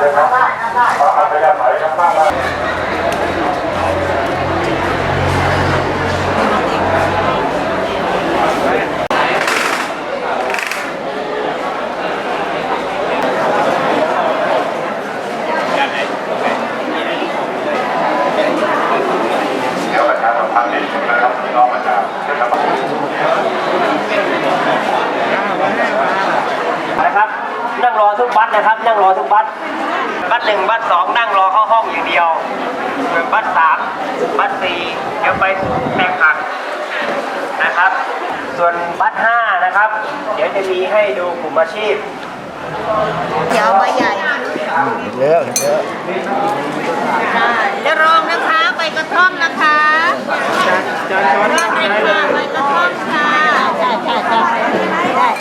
เลยครับอัธยาศัยครับนั่งได้เดี๋ยวประชาสัมพันธ์นิดนึงนะครับพี่น้องประชาชนนะครับนะครับ นั่งรอทุกบัสนะครับ นั่งรอทุกบัสบัสหนึ่งบัสสองนั่งรอเข้าห้องอย่างเดียวบัสสามบัสสี่เดี๋ยวไปแตกหักนะครับ ส่วนบัสห้านะครับ เดี๋ยวจะมีให้ดูกลุ่มอาชีพเดี๋ยวมาใหญ่เยอะเยอะจะรองนะคะใบกระท่อมนะคะรองเลยค่ะใบกระท่อมค่ะใช่ใช่ใช่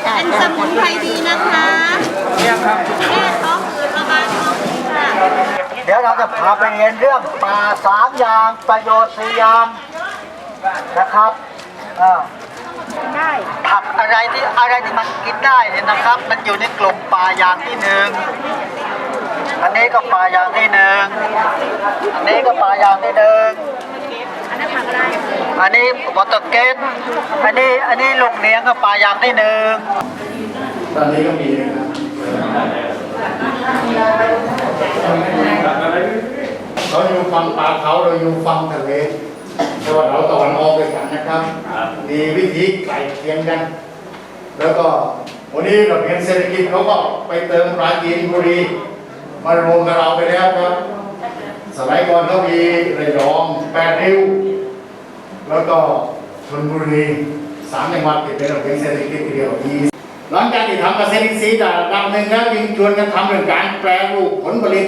ใช่เป็นสมุนไพรดีนะคะ แก้ท้องอืดระบายท้องอืดค่ะเดี๋ยวเราจะพาไปเรียนเรื่องป่าสามอย่างประโยชน์สี่อย่างนะครับอ่าได้ผักอะไรที่อะไรที่มันกินได้เนี่ยนะครับ มันอยู่ในกลุ่มป่าอย่างที่หนึ่งอันนี้ก็ป่าอย่างที่หนึ่งอันนี้ก็ป่าอย่างที่หนึ่งอันนั้นผักอะไรอันนี้วอเตอร์เกตอันนี้อันนี้ลูกเนียงก็ป่าอย่างที่หนึ่งตอนนี้ก็มีนะครับ เขาอยู่ฝั่งป่าเขาเราอยู่ฝั่งทะเลแต่ว่าเราตะวันออกด้วยกันนะครับ มีวิธีไกลเคียงกัน แล้วก็วันนี้เราเรียนเศรษฐกิจเขาก็ไปเติมปราจีนบุรีมารวมกับเราไปแล้วครับ สมัยก่อนเขามีระยองแปดริ้ว แล้วก็ชลบุรีสามจังหวัดที่เป็นระเบียงเศรษฐกิจเดียวมี หลังจากที่ทำเกษตรอินทรีย์ระดับหนึ่งแล้วจึงชวนกันทำเรื่องการแปรรูปผลผลิต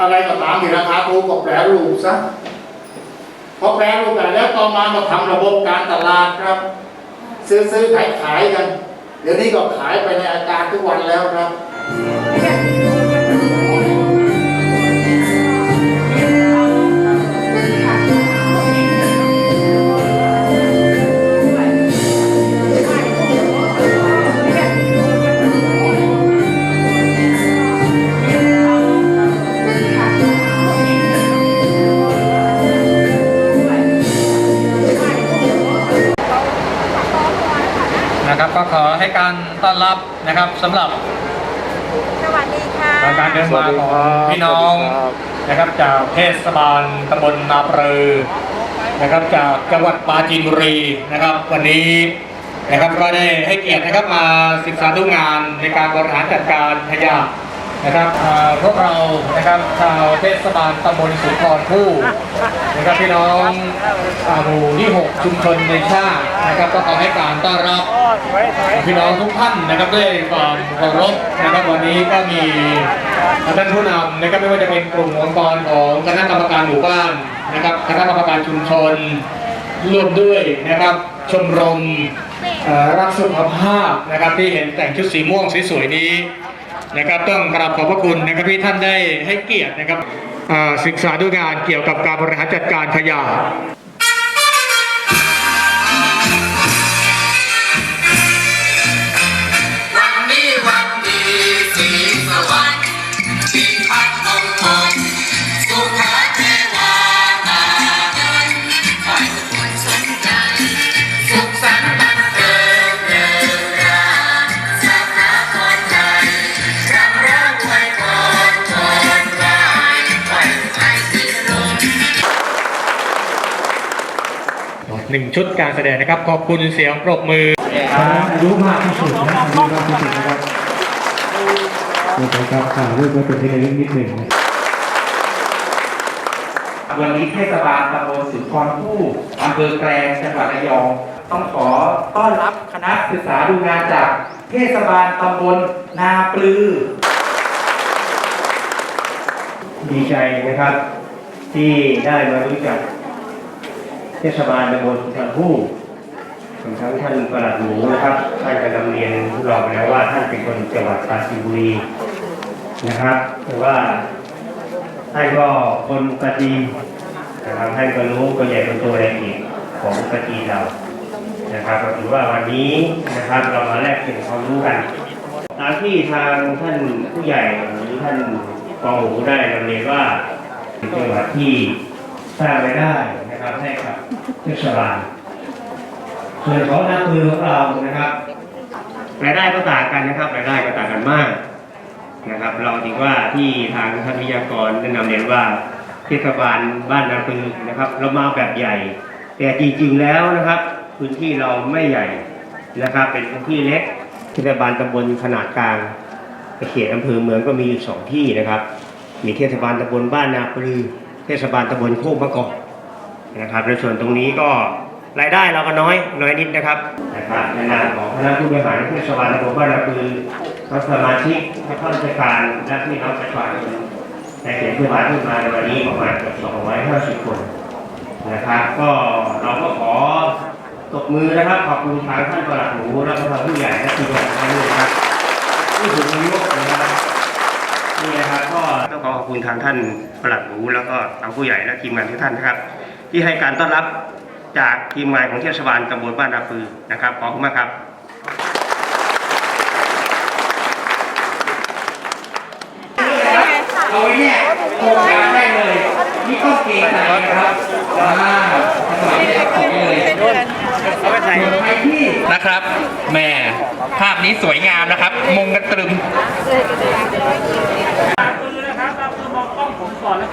อะไรก็ตามที่ราคาถูกก็แปรรูปซะพอแปรรูปแต่แล้วต่อมาก็ทำระบบการตลาดครับ ซื้อซื้อขายขายกัน เดี๋ยวนี้ก็ขายไปในอากาศทุกวันแล้วครับ ก็ขอให้การต้อนรับนะครับสำหรับสวัสดีค่ะการเดินมาของพี่น้องนะครับจากเทศบาลตำบลนาเปรือนะครับจากจังหวัดปราจีนบุรีนะครับ วันนี้นะครับก็ได้ให้เกียรตินะครับมาศึกษาดูงานในการบริหารจัดการขยะ นะครับพวกเรานะครับชาวเทศบาลตำบลสุนทรภู่นะครับพี่น้องอาหมู่ที่6ชุมชนในชาตินะครับก็ขอให้การต้อนรับพี่น้องทุกท่านนะครับด้วยความเคารพนะครับวันนี้ก็มีท่านผู้นำนะครับไม่ว่าจะเป็นกลุ่มองค์กรของคณะกรรมการหมู่บ้านนะครับคณะกรรมการชุมชนร่วมด้วยนะครับชมรมรักสุขภาพนะครับที่เห็นแต่งชุดสีม่วงสวยๆนี้ นะครับต้องกราบขอบพระคุณนะครับที่ท่านได้ให้เกียรตินะครับศึกษาดูงานเกี่ยวกับการบริหารจัดการขยะ หนึ่งชุดการแสดงนะครับ ขอบคุณเสียงปรบมือรู้มากที่สุดนะรู้มากที่สุดนะครับนะครับถ่ายรูปไว้เป็นที่ระลึกนิดหนึ่งนะวันนี้เทศบาลตำบลสุนทรภู่อำเภอแกลงจังหวัดระยอง ต้องขอต้อนรับคณะศึกษาดูงานจากเทศบาลตำบลนาปลือ ดีใจนะครับที่ได้มารู้จัก เทศบาลตำบลสุนทรภู่รวมทั้งท่านประหลัดหมูนะครับ ท่านก็นำเรียนเราไปแล้วว่าท่านเป็นคนจังหวัดปราจีนบุรีนะครับหรือว่าท่านก็คนปราจีนนะครับท่านก็รู้คนใหญ่คนตในเอกของปราจีนเรานะครับก็ถือว่าวันนี้นะครับเรามาแลกเปลี่ยนความรู้กันตามที่ทางท่านผู้ใหญ่หรือท่านกองหูได้นำเรียนว่าเป็นจังหวัดที่สร้างรายได้ นะครับให้กับเทศบาลส่วนของนาปือของเรานะครับรายได้ก็ต่างกันนะครับรายได้ก็ต่างกันมากนะครับ เราถือว่าที่ทางท่านวิทยากรได้นำเรียนว่าเทศบาลบ้านนาปือนะครับ เรามาแบบใหญ่ แต่จริงๆแล้วนะครับพื้นที่เราไม่ใหญ่นะครับ เป็นพื้นที่เล็กเทศบาลตำบลขนาดกลางเขตอำเภอเมืองก็มีอยู่สองที่นะครับ มีเทศบาลตำบลบ้านนาปลือ เทศบาลตำบลโคกมะกอก นะครับในส่วนตรงนี้ก็รายได้เราก็น้อยน้อยนิดนะครับนะครับในนามของคณะผู้บริหารเทศบาลตำบลบ้านนาปือทั้งสมาชิกทั้งข้าราชการและพี่น้องประชาชนในเขตเทศบาลที่มาในวันนี้ประมาณเกือบ250 คนนะครับก็เราก็ขอตบมือนะครับขอบคุณทางท่านประหลัดหมูและก็ทางผู้ใหญ่และทีมงานทั้งนี้นะครับผู้สูงอายุนะครับนี่นะครับก็ต้องขอขอบคุณทางท่านประหลัดหมูแล้วก็ทางผู้ใหญ่และทีมงานทุกท่านนะครับ ที่ให้การต้อนรับจากทีมงานของเทศบาลตำบลบ้านนาปือนะครับขอบคุณมากครับ เอาไว้เนี่ยโครงการได้เลย นี่ต้องเกรงใจนะครับอ่าสมัยนี้ขอเลยเอาไปใส่ไปที่นะครับแหม่ภาพนี้สวยงามนะครับมงกันตรึม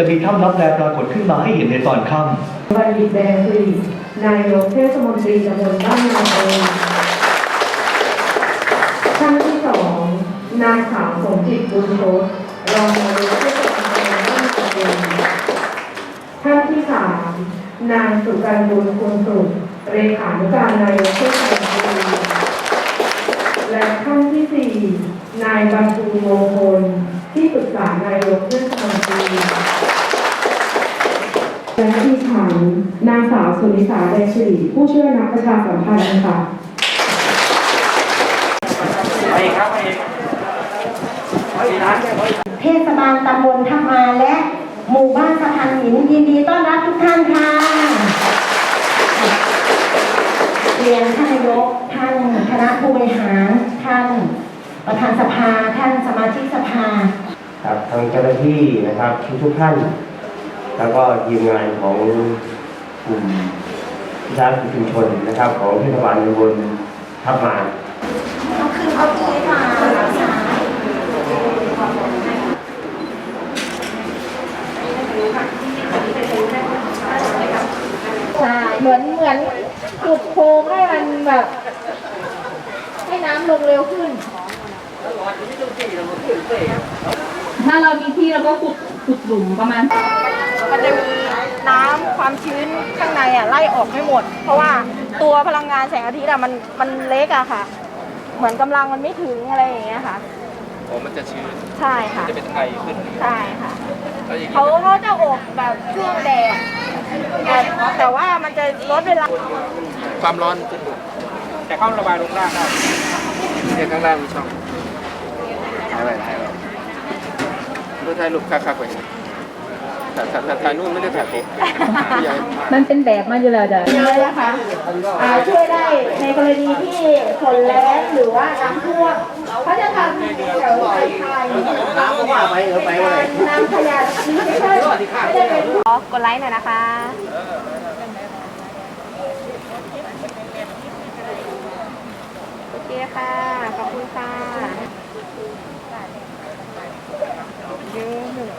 จะมีถ้ำลับแลปรากฏขึ้นมาให้เห็นในตอนค่ำบัณฑิตแดงสิรินายกเทศมนตรีตำบลบ้านนาเองท่านที่สองนางสาวสมจิตบุญโชตรองนายกเทศมนตรีบ้านนาเองท่านที่สามนางสุกันบุญคุณสุขเลขานุการนายกเทศมนตรีและท่านที่สี่นายบรรทูโมพล ที่ปรึกษานายกเทศมนตรีและดิฉันนางสาวสุนิสาแดงสิริผู้ช่วยนักประชาสัมพันธ์ค่ะเทศบาลตำบลทับมาและหมู่บ้านสะพานหินยินดีต้อนรับทุกท่านค่ะเรียนท่านนายกท่านคณะผู้บริหารท่านประธานสภา ท่านสมาชิกสภา ครับทางเจ้าหน้าที่นะครับทุกทุกท่าน แล้วก็ทีมงานของกลุ่มวิสาหกิจชุมชนนะครับ ของเทศบาลตำบลทับมาเอาขึ้นเอาทีค่ะใช่เหมือนเหมือนจุดโค้งให้มันแบบ ให้น้ำลงเร็วขึ้น เรามีที่เราก็ขุดขุดหลุมประมาณ มันจะมีน้ำความชื้นข้างในอะไล่ออกไม่หมด เพราะว่าตัวพลังงานแสงอาทิตย์อะมันมันเล็กอะค่ะ เหมือนกำลังมันไม่ถึงอะไรอย่างเงี้ยค่ะ โอ้มันจะชื้นใช่ค่ะ จะเป็นไทยขึ้นใช่ค่ะเขาเขาจะอบแบบช่วงแดดแต่แต่ว่ามันจะลดเวลา ความร้อนขึ้นแต่เข้าระบายลงล่างได้เนี่ยข้างล่างมีช่องถ่ายไว้ถ่ายไว้ ดูถ่ายรูปคักๆไว้แต่แต่แต่ถ่ายนู่นไม่ได้ถ่ายผมใหญ่มันเป็นแบบมาอยู่แล้วจ้ะเลยนะคะอ่าช่วยได้ในกรณีที่ฝนแรงหรือว่าน้ำท่วมเขาจะทำแถวไทยไทยน้ำว่าไปเออไปเลยน้ำขยะนี่ไม่ใช่ไม่ได้เป็นกดไลค์หน่อยนะคะโอเคค่ะ ขอบคุณค่ะ เยอะหนึ่ง